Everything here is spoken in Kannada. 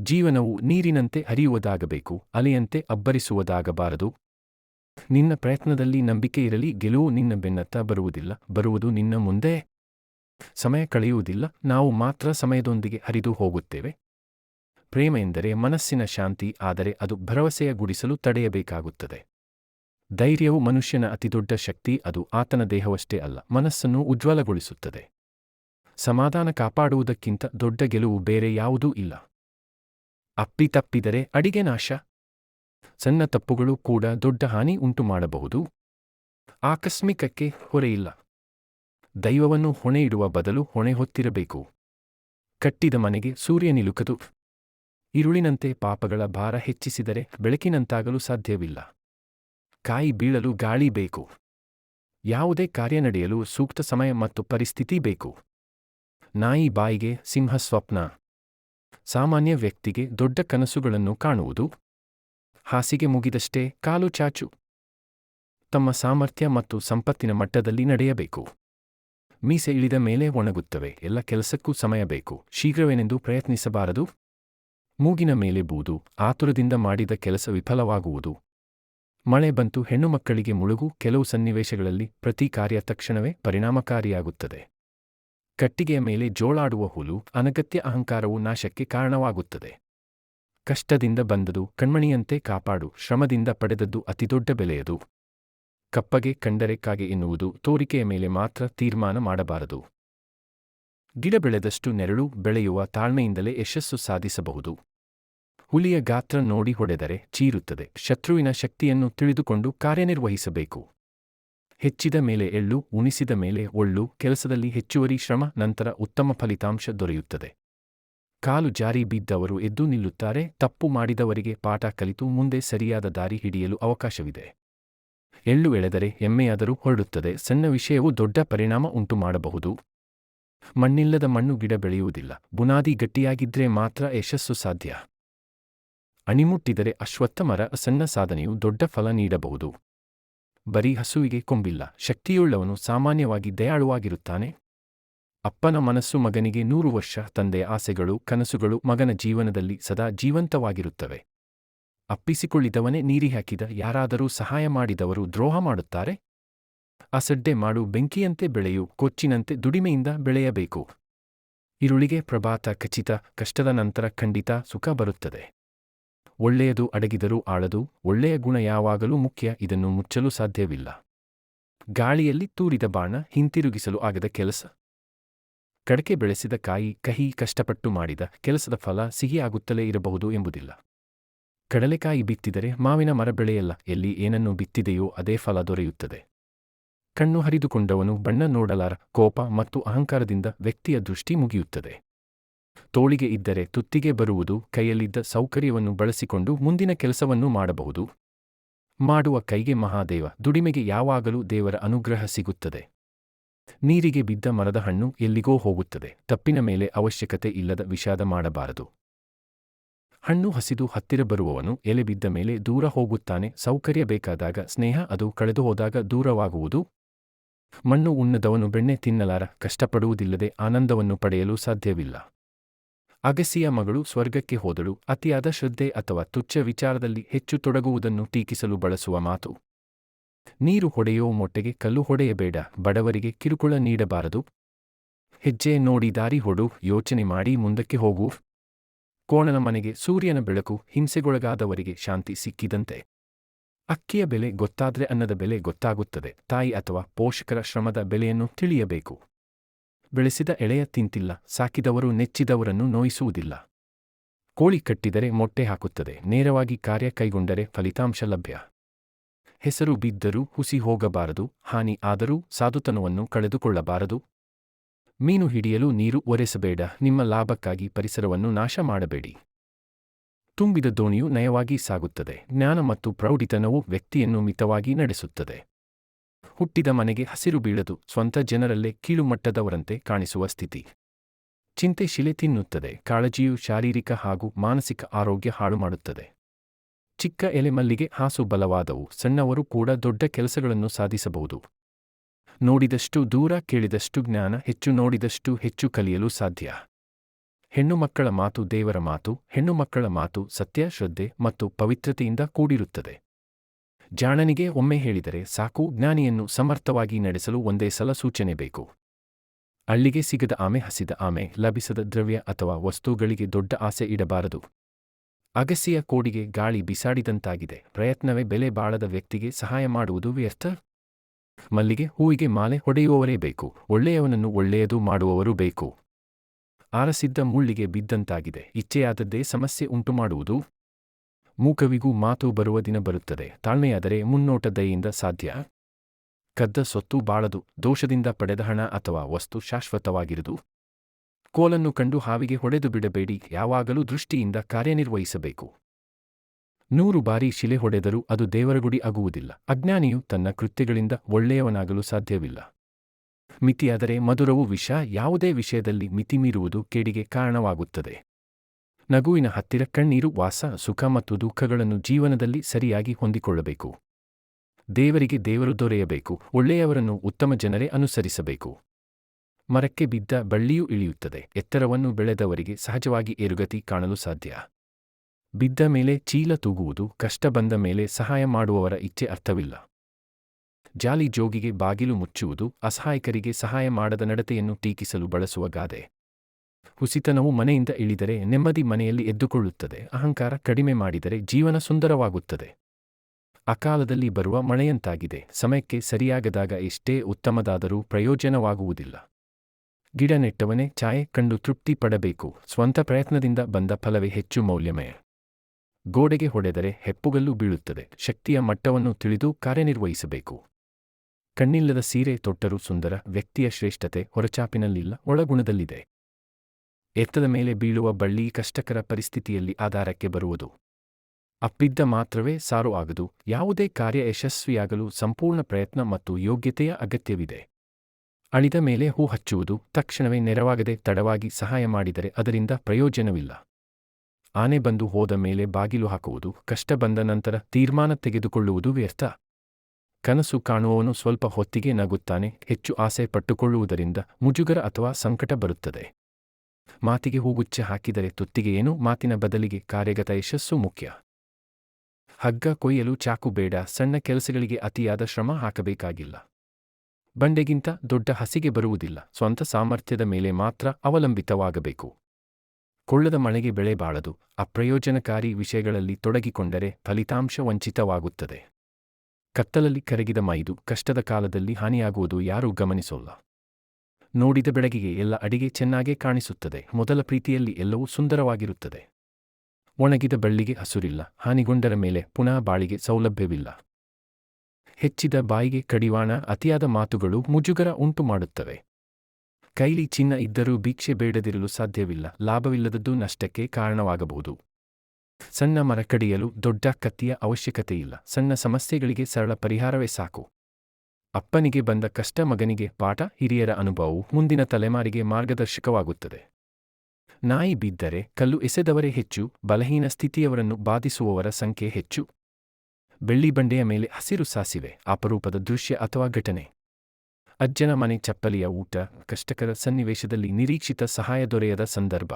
ಜೀವನವು ನೀರಿನಂತೆ ಹರಿಯುವುದಾಗಬೇಕು, ಅಲೆಯಂತೆ ಅಬ್ಬರಿಸುವುದಾಗಬಾರದು. ನಿನ್ನ ಪ್ರಯತ್ನದಲ್ಲಿ ನಂಬಿಕೆ ಇರಲಿ, ಗೆಲುವು ನಿನ್ನ ಬೆನ್ನತ್ತ ಬರುವುದಿಲ್ಲ, ಬರುವುದು ನಿನ್ನ ಮುಂದೆ ಸಮಯ ಕಳೆಯುವುದಿಲ್ಲ, ನಾವು ಮಾತ್ರ ಸಮಯದೊಂದಿಗೆ ಹರಿದು ಹೋಗುತ್ತೇವೆ. ಪ್ರೇಮ ಎಂದರೆ ಮನಸ್ಸಿನ ಶಾಂತಿ, ಆದರೆ ಅದು ಭರವಸೆಯ ಗುಡಿಸಲು ತಡೆಯಬೇಕಾಗುತ್ತದೆ. ಧೈರ್ಯವು ಮನುಷ್ಯನ ಅತಿದೊಡ್ಡ ಶಕ್ತಿ, ಅದು ಆತನ ದೇಹವಷ್ಟೇ ಅಲ್ಲ, ಮನಸ್ಸನ್ನು ಉಜ್ವಲಗೊಳಿಸುತ್ತದೆ. ಸಮಾಧಾನ ಕಾಪಾಡುವುದಕ್ಕಿಂತ ದೊಡ್ಡ ಗೆಲುವು ಬೇರೆ ಯಾವುದೂ ಇಲ್ಲ. ಅಪ್ಪಿತಪ್ಪಿದರೆ ಅಡಿಗೆ ನಾಶ. ಸಣ್ಣ ತಪ್ಪುಗಳು ಕೂಡ ದೊಡ್ಡ ಹಾನಿ ಉಂಟುಮಾಡಬಹುದು ಆಕಸ್ಮಿಕಕ್ಕೆ ಹೊರೆಯಿಲ್ಲ. ದೈವವನ್ನು ಹೊಣೆ ಇಡುವ ಬದಲು ಹೊಣೆ ಹೊತ್ತಿರಬೇಕು. ಕಟ್ಟಿದ ಮನೆಗೆ ಸೂರ್ಯನಿಲುಕದು ಇರುಳಿನಂತೆ ಪಾಪಗಳ ಭಾರ ಹೆಚ್ಚಿಸಿದರೆ ಬೆಳಕಿನಂತಾಗಲು ಸಾಧ್ಯವಿಲ್ಲ. ಕಾಯಿ ಬೀಳಲು ಗಾಳಿ ಬೇಕು. ಯಾವುದೇ ಕಾರ್ಯ ನಡೆಯಲು ಸೂಕ್ತ ಸಮಯ ಮತ್ತು ಪರಿಸ್ಥಿತಿ ಬೇಕು. ನಾಯಿ ಬಾಯಿಗೆ ಸಿಂಹ ಸ್ವಪ್ನ ಸಾಮಾನ್ಯ ವ್ಯಕ್ತಿಗೆ ದೊಡ್ಡ ಕನಸುಗಳನ್ನು ಕಾಣುವುದು? ಹಾಸಿಗೆ ಮುಗಿದಷ್ಟೇ ಕಾಲು ಚಾಚು. ತಮ್ಮ ಸಾಮರ್ಥ್ಯ ಮತ್ತು ಸಂಪತ್ತಿನ ಮಟ್ಟದಲ್ಲಿ ನಡೆಯಬೇಕು. ಮೀಸೆ ಇಳಿದ ಮೇಲೆ ಒಣಗುತ್ತವೆ, ಎಲ್ಲ ಕೆಲಸಕ್ಕೂ ಸಮಯ ಬೇಕು. ಶೀಘ್ರವೇನೆಂದು ಪ್ರಯತ್ನಿಸಬಾರದು? ಮೂಗಿನ ಮೇಲೆ ಬೂದು, ಆತುರದಿಂದ ಮಾಡಿದ ಕೆಲಸ ವಿಫಲವಾಗುವುದು. ಮಳೆ ಬಂತು ಹೆಣ್ಣುಮಕ್ಕಳಿಗೆ ಮುಳುಗು, ಕೆಲವು ಸನ್ನಿವೇಶಗಳಲ್ಲಿ ಪ್ರತಿ ಕಾರ್ಯ ತಕ್ಷಣವೇ ಪರಿಣಾಮಕಾರಿಯಾಗುತ್ತದೆ. ಕಟ್ಟಿಗೆಯ ಮೇಲೆ ಜೋಳಾಡುವ ಹುಲು ಅನಗತ್ಯ ಅಹಂಕಾರವು ನಾಶಕ್ಕೆ ಕಾರಣವಾಗುತ್ತದೆ. ಕಷ್ಟದಿಂದ ಬಂದದು ಕಣ್ಮಣಿಯಂತೆ ಕಾಪಾಡು, ಶ್ರಮದಿಂದ ಪಡೆದದ್ದು ಅತಿದೊಡ್ಡ ಬೆಲೆಯದು. ಕಪ್ಪಗೆ ಕಂಡರೆ ಕಾಗೆ ಎನ್ನುವುದು ತೋರಿಕೆಯ ಮೇಲೆ ಮಾತ್ರ ತೀರ್ಮಾನ ಮಾಡಬಾರದು. ಗಿಡ ಬೆಳೆದಷ್ಟು ನೆರಳು ಬೆಳೆಯುವ ತಾಳ್ಮೆಯಿಂದಲೇ ಯಶಸ್ಸು ಸಾಧಿಸಬಹುದು. ಹುಲಿಯ ಗಾತ್ರ ನೋಡಿ ಹೊಡೆದರೆ ಚೀರುತ್ತದೆ, ಶತ್ರುವಿನ ಶಕ್ತಿಯನ್ನು ತಿಳಿದುಕೊಂಡು ಕಾರ್ಯನಿರ್ವಹಿಸಬೇಕು. ಹೆಚ್ಚಿದ ಮೇಲೆ ಎಳ್ಳು, ಉಣಿಸಿದ ಮೇಲೆ ಒಳ್ಳು, ಕೆಲಸದಲ್ಲಿ ಹೆಚ್ಚುವರಿ ಶ್ರಮ, ನಂತರ ಉತ್ತಮ ಫಲಿತಾಂಶ ದೊರೆಯುತ್ತದೆ. ಕಾಲು ಜಾರಿ ಬಿದ್ದವರು ಎದ್ದು ನಿಲ್ಲುತ್ತಾರೆ, ತಪ್ಪು ಮಾಡಿದವರಿಗೆ ಪಾಠ ಕಲಿತು ಮುಂದೆ ಸರಿಯಾದ ದಾರಿ ಹಿಡಿಯಲು ಅವಕಾಶವಿದೆ. ಎಳ್ಳು ಎಳೆದರೆ ಎಮ್ಮೆಯಾದರೂ ಹೊರಡುತ್ತದೆ, ಸಣ್ಣ ವಿಷಯವು ದೊಡ್ಡ ಪರಿಣಾಮ ಉಂಟುಮಾಡಬಹುದು. ಮಣ್ಣಿಲ್ಲದ ಮಣ್ಣು ಗಿಡ ಬೆಳೆಯುವುದಿಲ್ಲ, ಬುನಾದಿ ಗಟ್ಟಿಯಾಗಿದ್ರೆ ಮಾತ್ರ ಯಶಸ್ಸು ಸಾಧ್ಯ. ಅಣಿಮುಟ್ಟಿದರೆ ಅಶ್ವತ್ಥ ಮರ, ಸಣ್ಣ ಸಾಧನೆಯು ದೊಡ್ಡ ಫಲ ನೀಡಬಹುದು. ಬರೀ ಹಸುವಿಗೆ ಕೊಂಬಿಲ್ಲ. ಶಕ್ತಿಯುಳ್ಳವನು ಸಾಮಾನ್ಯವಾಗಿ ದಯಾಳುವಾಗಿರುತ್ತಾನೆ. ಅಪ್ಪನ ಮನಸ್ಸು ಮಗನಿಗೆ ನೂರು ವರ್ಷ ತಂದೆಯ ಆಸೆಗಳು, ಕನಸುಗಳು ಮಗನ ಜೀವನದಲ್ಲಿ ಸದಾ ಜೀವಂತವಾಗಿರುತ್ತವೆ. ಅಪ್ಪಿಸಿಕೊಳ್ಳಿದವನೇ ನೀರಿ ಹಾಕಿದ, ಯಾರಾದರೂ ಸಹಾಯ ಮಾಡಿದವರು ದ್ರೋಹ ಮಾಡುತ್ತಾರೆ? ಅಸಡ್ಡೆ ಮಾಡು, ಬೆಂಕಿಯಂತೆ ಬೆಳೆಯು, ಕೊಚ್ಚಿನಂತೆ ದುಡಿಮೆಯಿಂದ ಬೆಳೆಯಬೇಕು. ಇರುಳಿಗೆ ಪ್ರಭಾತ ಖಚಿತ, ಕಷ್ಟದ ನಂತರ ಖಂಡಿತ ಸುಖ ಬರುತ್ತದೆ. ಒಳ್ಳೆಯದು ಅಡಗಿದರೂ ಆಳದು, ಒಳ್ಳೆಯ ಗುಣ ಯಾವಾಗಲೂ ಮುಖ್ಯ, ಇದನ್ನು ಮುಚ್ಚಲು ಸಾಧ್ಯವಿಲ್ಲ. ಗಾಳಿಯಲ್ಲಿ ತೂರಿದ ಬಾಣ ಹಿಂತಿರುಗಿಸಲು ಆಗದ ಕೆಲಸ. ಕಡಕೆ ಬೆಳೆಸಿದ ಕಾಯಿ ಕಹಿ ಕಷ್ಟಪಟ್ಟು ಮಾಡಿದ ಕೆಲಸದ ಫಲ ಸಿಹಿಯಾಗುತ್ತಲೇ ಇರಬಹುದು ಎಂಬುದಿಲ್ಲ. ಕಡಲೆಕಾಯಿ ಬಿತ್ತಿದರೆ ಮಾವಿನ ಮರ ಬೆಳೆಯಲ್ಲ, ಎಲ್ಲಿ ಏನನ್ನು ಬಿತ್ತಿದೆಯೋ ಅದೇ ಫಲ ದೊರೆಯುತ್ತದೆ. ಕಣ್ಣು ಹರಿದುಕೊಂಡವನು ಬಣ್ಣ ನೋಡಲಾರ ಕೋಪ ಮತ್ತು ಅಹಂಕಾರದಿಂದ ವ್ಯಕ್ತಿಯ ದೃಷ್ಟಿ ಮುಗಿಯುತ್ತದೆ. ತೋಳಿಗೆ ಇದ್ದರೆ ತುತ್ತಿಗೆ ಬರುವುದು ಕೈಯಲ್ಲಿದ್ದ ಸೌಕರ್ಯವನ್ನು ಬಳಸಿಕೊಂಡು ಮುಂದಿನ ಕೆಲಸವನ್ನು ಮಾಡಬಹುದು. ಮಾಡುವ ಕೈಗೆ ಮಹಾದೇವ, ದುಡಿಮೆಗೆ ಯಾವಾಗಲೂ ದೇವರ ಅನುಗ್ರಹ ಸಿಗುತ್ತದೆ. ನೀರಿಗೆ ಬಿದ್ದ ಮರದ ಹಣ್ಣು ಎಲ್ಲಿಗೋ ಹೋಗುತ್ತದೆ, ತಪ್ಪಿನ ಮೇಲೆ ಅವಶ್ಯಕತೆ ಇಲ್ಲದ ವಿಷಾದ ಮಾಡಬಾರದು. ಹಣ್ಣು ಹಸಿದು ಹತ್ತಿರ ಬರುವವನು ಎಲೆ ಬಿದ್ದ ಮೇಲೆ ದೂರ ಹೋಗುತ್ತಾನೆ, ಸೌಕರ್ಯ ಬೇಕಾದಾಗ ಸ್ನೇಹ ಅದು ಕಳೆದು ಹೋದಾಗ ದೂರವಾಗುವುದು. ಮಣ್ಣು ಉಣ್ಣದವನು ಬೆಣ್ಣೆ ತಿನ್ನಲಾರ, ಕಷ್ಟಪಡುವುದಿಲ್ಲದೆ ಆನಂದವನ್ನು ಪಡೆಯಲು ಸಾಧ್ಯವಿಲ್ಲ. ಅಗಸಿಯ ಮಗಳು ಸ್ವರ್ಗಕ್ಕೆ ಹೋದಳು. ಅತಿಯಾದ ಶ್ರದ್ಧೆ ಅಥವಾ ತುಚ್ಛ ವಿಚಾರದಲ್ಲಿ ಹೆಚ್ಚು ತೊಡಗುವುದನ್ನು ಟೀಕಿಸಲು ಬಳಸುವ ಮಾತು. ನೀರು ಹೊಡೆಯೋ ಮೊಟ್ಟೆಗೆ ಕಲ್ಲು ಹೊಡೆಯಬೇಡ. ಬಡವರಿಗೆ ಕಿರುಕುಳ ನೀಡಬಾರದು. ಹೆಜ್ಜೆ ನೋಡಿ ದಾರಿ ಹೊಡು. ಯೋಚನೆ ಮಾಡಿ ಮುಂದಕ್ಕೆ ಹೋಗು. ಕೋಣನ ಮನೆಗೆ ಸೂರ್ಯನ ಬೆಳಕು ಹಿಂಸೆಗೊಳಗಾದವರಿಗೆ ಶಾಂತಿ ಸಿಕ್ಕಿದಂತೆ. ಅಕ್ಕಿಯ ಬೆಲೆ ಗೊತ್ತಾದ್ರೆ ಅನ್ನದ ಬೆಲೆ ಗೊತ್ತಾಗುತ್ತದೆ. ತಾಯಿ ಅಥವಾ ಪೋಷಕರ ಶ್ರಮದ ಬೆಲೆಯನ್ನು ತಿಳಿಯಬೇಕು. ಬೆಳೆಸಿದ ಎಳೆಯ ತಿಂತಿಲ್ಲ, ಸಾಕಿದವರು ನೆಚ್ಚಿದವರನ್ನು ನೋಯಿಸುವುದಿಲ್ಲ. ಕೋಳಿ ಕಟ್ಟಿದರೆ ಮೊಟ್ಟೆ ಹಾಕುತ್ತದೆ, ನೇರವಾಗಿ ಕಾರ್ಯ ಕೈಗೊಂಡರೆ ಫಲಿತಾಂಶ ಲಭ್ಯ. ಹೆಸರು ಬಿದ್ದರೂ ಹುಸಿ ಹೋಗಬಾರದು, ಹಾನಿ ಆದರೂ ಸಾಧುತನವನ್ನು ಕಳೆದುಕೊಳ್ಳಬಾರದು. ಮೀನು ಹಿಡಿಯಲು ನೀರು ಒರೆಸಬೇಡ, ನಿಮ್ಮ ಲಾಭಕ್ಕಾಗಿ ಪರಿಸರವನ್ನು ನಾಶ ಮಾಡಬೇಡಿ. ತುಂಬಿದ ದೋಣಿಯು ನಯವಾಗಿ ಸಾಗುತ್ತದೆ, ಜ್ಞಾನ ಮತ್ತು ಪ್ರೌಢಿತನವು ವ್ಯಕ್ತಿಯನ್ನು ಮಿತವಾಗಿ ನಡೆಸುತ್ತದೆ. ಹುಟ್ಟಿದ ಮನೆಗೆ ಹಸಿರು ಬೀಳದು ಸ್ವಂತ ಜನರಲ್ಲೇ ಕೀಳುಮಟ್ಟದವರಂತೆ ಕಾಣಿಸುವ ಸ್ಥಿತಿ. ಚಿಂತೆ ಶಿಲೆ ತಿನ್ನುತ್ತದೆ, ಕಾಳಜಿಯು ಶಾರೀರಿಕ ಹಾಗೂ ಮಾನಸಿಕ ಆರೋಗ್ಯ ಹಾಳು ಮಾಡುತ್ತದೆ ಚಿಕ್ಕ ಎಲೆಮಲ್ಲಿಗೆ ಹಾಸು ಬಲವಾದವು, ಸಣ್ಣವರು ಕೂಡ ದೊಡ್ಡ ಕೆಲಸಗಳನ್ನು ಸಾಧಿಸಬಹುದು. ನೋಡಿದಷ್ಟು ದೂರ ಕೇಳಿದಷ್ಟು ಜ್ಞಾನ, ಹೆಚ್ಚು ನೋಡಿದಷ್ಟು ಹೆಚ್ಚು ಕಲಿಯಲು ಸಾಧ್ಯ. ಹೆಣ್ಣು ಮಕ್ಕಳ ಮಾತು ದೇವರ ಮಾತು, ಹೆಣ್ಣು ಮಕ್ಕಳ ಮಾತು ಸತ್ಯ, ಶ್ರದ್ಧೆ ಮತ್ತು ಪವಿತ್ರತೆಯಿಂದ ಕೂಡಿರುತ್ತದೆ. ಜಾಣನಿಗೆ ಒಮ್ಮೆ ಹೇಳಿದರೆ ಸಾಕು, ಜ್ಞಾನಿಯನ್ನು ಸಮರ್ಥವಾಗಿ ನಡೆಸಲು ಒಂದೇ ಸಲ ಸೂಚನೆ ಬೇಕು. ಅಳ್ಳಿಗೆ ಸಿಗದ ಆಮೆ ಹಸಿದ ಆಮೆ, ಲಭಿಸದ ದ್ರವ್ಯ ಅಥವಾ ವಸ್ತುಗಳಿಗೆ ದೊಡ್ಡ ಆಸೆ ಇಡಬಾರದು. ಅಗಸೆಯ ಕೋಡಿಗೆ ಗಾಳಿ ಬಿಸಾಡಿದಂತಾಗಿದೆ, ಪ್ರಯತ್ನವೇ ಬೆಲೆ ಬಾಳದ ವ್ಯಕ್ತಿಗೆ ಸಹಾಯ ಮಾಡುವುದು ವ್ಯರ್ಥ? ಮಲ್ಲಿಗೆ, ಹೂವಿಗೆ ಮಾಲೆ ಹೊಡೆಯುವವರೇ ಬೇಕು, ಒಳ್ಳೆಯವನನ್ನು ಒಳ್ಳೆಯದು ಮಾಡುವವರು ಬೇಕು. ಆರಸಿದ್ದ ಮುಳ್ಳಿಗೆ ಬಿದ್ದಂತಾಗಿದೆ, ಇಚ್ಛೆಯಾದದ್ದೇ ಸಮಸ್ಯೆ ಉಂಟುಮಾಡುವುದು? ಮೂಕವಿಗೂ ಮಾತು ಬರುವ ದಿನ ಬರುತ್ತದೆ. ತಾಳ್ಮೆಯಾದರೆ ಮುನ್ನೋಟ ದಯೆಯಿಂದ ಸಾಧ್ಯ. ಕದ್ದ ಸೊತ್ತು ಬಾಳದು, ದೋಷದಿಂದ ಪಡೆದ ಹಣ ಅಥವಾ ವಸ್ತು ಶಾಶ್ವತವಾಗಿರುವುದು ಕೋಲನ್ನು ಕಂಡು ಹಾವಿಗೆ ಹೊಡೆದು ಬಿಡಬೇಡಿ, ಯಾವಾಗಲೂ ದೃಷ್ಟಿಯಿಂದ ಕಾರ್ಯನಿರ್ವಹಿಸಬೇಕು. ನೂರು ಬಾರಿ ಶಿಲೆ ಹೊಡೆದರೂ ಅದು ದೇವರಗುಡಿ ಆಗುವುದಿಲ್ಲ. ಅಜ್ಞಾನಿಯು ತನ್ನ ಕೃತ್ಯಗಳಿಂದ ಒಳ್ಳೆಯವನಾಗಲು ಸಾಧ್ಯವಿಲ್ಲ. ಮಿತಿಯಾದರೆ ಮಧುರವು ವಿಷ, ಯಾವುದೇ ವಿಷಯದಲ್ಲಿ ಮಿತಿಮೀರುವುದು ಕೇಡಿಗೆ ಕಾರಣವಾಗುತ್ತದೆ. ನಗುವಿನ ಹತ್ತಿರ ಕಣ್ಣೀರು, ವಾಸ, ಸುಖ ಮತ್ತು ದುಃಖಗಳನ್ನು ಜೀವನದಲ್ಲಿ ಸರಿಯಾಗಿ ಹೊಂದಿಕೊಳ್ಳಬೇಕು. ದೇವರಿಗೆ ದೇವರು ದೊರೆಯಬೇಕು. ಒಳ್ಳೆಯವರನ್ನು ಉತ್ತಮ ಜನರೇ ಅನುಸರಿಸಬೇಕು. ಮರಕ್ಕೆ ಬಿದ್ದ ಬಳ್ಳಿಯೂ ಇಳಿಯುತ್ತದೆ. ಎತ್ತರವನ್ನು ಬೆಳೆದವರಿಗೆ ಸಹಜವಾಗಿ ಏರುಗತಿ ಕಾಣಲು ಸಾಧ್ಯ. ಬಿದ್ದ ಮೇಲೆ ಚೀಲ ತೂಗುವುದು, ಕಷ್ಟ ಬಂದ ಮೇಲೆ ಸಹಾಯ ಮಾಡುವವರ ಇಚ್ಛೆ ಅರ್ಥವಿಲ್ಲ. ಜಾಲಿ ಜೋಗಿಗೆ ಬಾಗಿಲು ಮುಚ್ಚುವುದು, ಅಸಹಾಯಕರಿಗೆ ಸಹಾಯ ಮಾಡದ ನಡತೆಯನ್ನು ಟೀಕಿಸಲು ಬಳಸುವ ಗಾದೆ. ಹುಸಿತನವು ಮನೆಯಿಂದ ಇಳಿದರೆ ನೆಮ್ಮದಿ ಮನೆಯಲ್ಲಿ ಎದ್ದುಕೊಳ್ಳುತ್ತದೆ, ಅಹಂಕಾರ ಕಡಿಮೆ ಮಾಡಿದರೆ ಜೀವನ ಸುಂದರವಾಗುತ್ತದೆ. ಅಕಾಲದಲ್ಲಿ ಬರುವ ಮಳೆಯಂತಾಗಿದೆ, ಸಮಯಕ್ಕೆ ಸರಿಯಾಗದಾಗ ಎಷ್ಟೇ ಉತ್ತಮದಾದರೂ ಪ್ರಯೋಜನವಾಗುವುದಿಲ್ಲ. ಗಿಡ ನೆಟ್ಟವನೇ ಛಾಯೆ ಕಂಡು ತೃಪ್ತಿ ಪಡಬೇಕು, ಸ್ವಂತ ಪ್ರಯತ್ನದಿಂದ ಬಂದ ಫಲವೇ ಹೆಚ್ಚು ಮೌಲ್ಯಮಯ. ಗೋಡೆಗೆ ಹೊಡೆದರೆ ಹೆಪ್ಪುಗಲ್ಲು ಬೀಳುತ್ತದೆ, ಶಕ್ತಿಯ ಮಟ್ಟವನ್ನು ತಿಳಿದು ಕಾರ್ಯನಿರ್ವಹಿಸಬೇಕು. ಕಣ್ಣಿಲ್ಲದ ಸೀರೆ ತೊಟ್ಟರೂ ಸುಂದರ, ವ್ಯಕ್ತಿಯ ಶ್ರೇಷ್ಠತೆ ಹೊರಚಾಪಿನಲ್ಲಿಲ್ಲ, ಒಳಗುಣದಲ್ಲಿದೆ. ಎತ್ತದ ಮೇಲೆ ಬೀಳುವ ಬಳ್ಳಿ ಕಷ್ಟಕರ ಪರಿಸ್ಥಿತಿಯಲ್ಲಿ ಆಧಾರಕ್ಕೆ ಬರುವುದು. ಅಪ್ಪಿದ್ದ ಮಾತ್ರವೇ ಸಾರು ಆಗದು, ಯಾವುದೇ ಕಾರ್ಯ ಯಶಸ್ವಿಯಾಗಲು ಸಂಪೂರ್ಣ ಪ್ರಯತ್ನ ಮತ್ತು ಯೋಗ್ಯತೆಯ ಅಗತ್ಯವಿದೆ. ಅಳಿದ ಮೇಲೆ ಹೂ ಹಚ್ಚುವುದು ತಕ್ಷಣವೇ ನೆರವಾಗದೆ ತಡವಾಗಿ ಸಹಾಯ ಮಾಡಿದರೆ ಅದರಿಂದ ಪ್ರಯೋಜನವಿಲ್ಲ. ಆನೆ ಬಂದು ಹೋದ ಮೇಲೆ ಬಾಗಿಲು ಹಾಕುವುದು, ಕಷ್ಟ ಬಂದ ನಂತರ ತೀರ್ಮಾನ ತೆಗೆದುಕೊಳ್ಳುವುದು ವ್ಯರ್ಥ. ಕನಸು ಕಾಣುವವನು ಸ್ವಲ್ಪ ಹೊತ್ತಿಗೆ ನಗುತ್ತಾನೆ, ಹೆಚ್ಚು ಆಸೆ ಪಟ್ಟುಕೊಳ್ಳುವುದರಿಂದ ಮುಜುಗರ ಅಥವಾ ಸಂಕಟ ಬರುತ್ತದೆ. ಮಾತಿಗೆ ಹೂಗುಚ್ಚ ಹಾಕಿದರೆ ತುತ್ತಿಗೆ ಏನು? ಮಾತಿನ ಬದಲಿಗೆ ಕಾರ್ಯಗತ ಯಶಸ್ಸು ಮುಖ್ಯ. ಹಗ್ಗ ಕೊಯ್ಯಲು ಚಾಕು ಬೇಡ. ಸಣ್ಣ ಕೆಲಸಗಳಿಗೆ ಅತಿಯಾದ ಶ್ರಮ ಹಾಕಬೇಕಾಗಿಲ್ಲ. ಬಂಡೆಗಿಂತ ದೊಡ್ಡ ಹಸಿಗೆ ಬರುವುದಿಲ್ಲ. ಸ್ವಂತ ಸಾಮರ್ಥ್ಯದ ಮೇಲೆ ಮಾತ್ರ ಅವಲಂಬಿತವಾಗಬೇಕು. ಕೊಳ್ಳದ ಮಳೆಗೆ ಬೆಳೆ ಬಾಳದು. ಅಪ್ರಯೋಜನಕಾರಿ ವಿಷಯಗಳಲ್ಲಿ ತೊಡಗಿಕೊಂಡರೆ ಫಲಿತಾಂಶ ವಂಚಿತವಾಗುತ್ತದೆ. ಕತ್ತಲಲ್ಲಿ ಕರಗಿದ ಮೈದು ಕಷ್ಟದ ಕಾಲದಲ್ಲಿ ಹಾನಿಯಾಗುವುದು ಯಾರೂ ಗಮನಿಸೋಲ್ಲ. ನೋಡಿದ ಬೆಳಗಿಗೆ ಎಲ್ಲ ಅಡಿಗೆ ಚೆನ್ನಾಗೇ ಕಾಣಿಸುತ್ತದೆ. ಮೊದಲ ಪ್ರೀತಿಯಲ್ಲಿ ಎಲ್ಲವೂ ಸುಂದರವಾಗಿರುತ್ತದೆ. ಒಣಗಿದ ಬಳ್ಳಿಗೆ ಹಸುರಿಲ್ಲ. ಹಾನಿಗೊಂಡರ ಮೇಲೆ ಪುನಃ ಬಾಳಿಗೆ ಸೌಲಭ್ಯವಿಲ್ಲ. ಹೆಚ್ಚಿದ ಬಾಯಿಗೆ ಕಡಿವಾಣ, ಅತಿಯಾದ ಮಾತುಗಳು ಮುಜುಗರ ಉಂಟು ಮಾಡುತ್ತವೆ. ಕೈಲಿ ಚಿನ್ನ ಇದ್ದರೂ ಭಿಕ್ಷೆ ಬೇಡದಿರಲು ಸಾಧ್ಯವಿಲ್ಲ. ಲಾಭವಿಲ್ಲದದ್ದು ನಷ್ಟಕ್ಕೆ ಕಾರಣವಾಗಬಹುದು. ಸಣ್ಣ ಮರ ಕಡಿಯಲು ದೊಡ್ಡ ಕತ್ತಿಯ ಅವಶ್ಯಕತೆಯಿಲ್ಲ. ಸಣ್ಣ ಸಮಸ್ಯೆಗಳಿಗೆ ಸರಳ ಪರಿಹಾರವೇ ಸಾಕು. ಅಪ್ಪನಿಗೆ ಬಂದ ಕಷ್ಟ ಮಗನಿಗೆ ಪಾಠ ಹಿರಿಯರ ಅನುಭವವು ಮುಂದಿನ ತಲೆಮಾರಿಗೆ ಮಾರ್ಗದರ್ಶಕವಾಗುತ್ತದೆ. ನಾಯಿ ಬಿದ್ದರೆ ಕಲ್ಲು ಎಸೆದವರೇ ಹೆಚ್ಚು, ಬಲಹೀನ ಸ್ಥಿತಿಯವರನ್ನು ಬಾಧಿಸುವವರ ಸಂಖ್ಯೆ ಹೆಚ್ಚು. ಬೆಳ್ಳಿ ಬಂಡೆಯ ಮೇಲೆ ಹಸಿರು ಸಾಸಿವೆ, ಅಪರೂಪದ ದೃಶ್ಯ ಅಥವಾ ಘಟನೆ. ಅಜ್ಜನ ಮನೆ ಚಪ್ಪಲಿಯ ಊಟ, ಕಷ್ಟಕರ ಸನ್ನಿವೇಶದಲ್ಲಿ ನಿರೀಕ್ಷಿತ ಸಹಾಯ ದೊರೆಯದ ಸಂದರ್ಭ.